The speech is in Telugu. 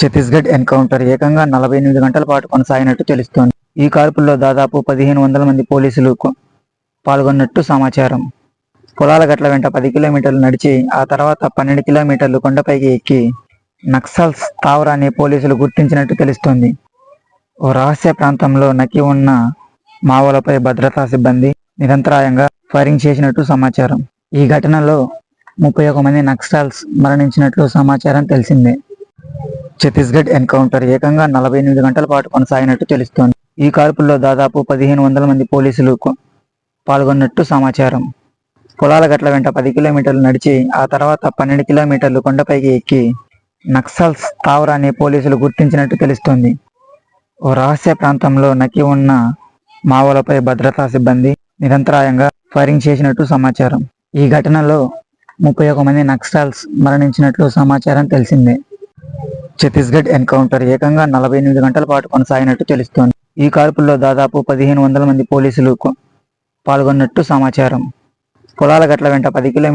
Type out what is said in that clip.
ఛత్తీస్గఢ్ ఎన్కౌంటర్ ఏకంగా నలభై ఎనిమిది గంటల పాటు కొనసాగినట్టు తెలుస్తోంది. ఈ కాల్పుల్లో దాదాపు పదిహేను వందల మంది పోలీసులు పాల్గొన్నట్టు సమాచారం. పొలాల గట్ల వెంట పది కిలోమీటర్లు నడిచి ఆ తర్వాత పన్నెండు కిలోమీటర్లు కొండపైకి ఎక్కి నక్సల్స్ స్థావరాన్ని పోలీసులు గుర్తించినట్టు తెలుస్తోంది. ఓ రహస్య ప్రాంతంలో నకి ఉన్న మావోలపై భద్రతా సిబ్బంది నిరంతరాయంగా ఫైరింగ్ చేసినట్టు సమాచారం. ఈ ఘటనలో ముప్పై ఒక మంది నక్సల్స్ మరణించినట్లు సమాచారం తెలిసిందే. ఛత్తీస్గఢ్ ఎన్కౌంటర్ ఏకంగా నలభై ఎనిమిది గంటల పాటు కొనసాగినట్టు తెలుస్తోంది. ఈ కాల్పుల్లో దాదాపు పదిహేను వందల మంది పోలీసులు పాల్గొన్నట్టు సమాచారం. పొలాల గట్ల వెంట పది కిలోమీటర్లు నడిచి ఆ తర్వాత పన్నెండు కిలోమీటర్లు కొండపైకి ఎక్కి నక్సల్స్ స్థావరాన్ని పోలీసులు గుర్తించినట్టు తెలుస్తోంది. ఓ రహస్య ప్రాంతంలో నకి ఉన్న మావోలపై భద్రతా సిబ్బంది నిరంతరాయంగా ఫైరింగ్ చేసినట్టు సమాచారం. ఈ ఘటనలో ముప్పై ఒక మంది నక్సల్స్ మరణించినట్లు సమాచారం తెలిసిందే. ఛత్తీస్గఢ్ ఎన్కౌంటర్ ఏకంగా నలభై ఎనిమిది గంటల పాటు కొనసాగినట్టు తెలుస్తోంది. ఈ కాల్పుల్లో దాదాపు పదిహేను వందల మంది పోలీసులు పాల్గొన్నట్టు సమాచారం. పొలాల గట్ల వెంట పది కిలోమీటర్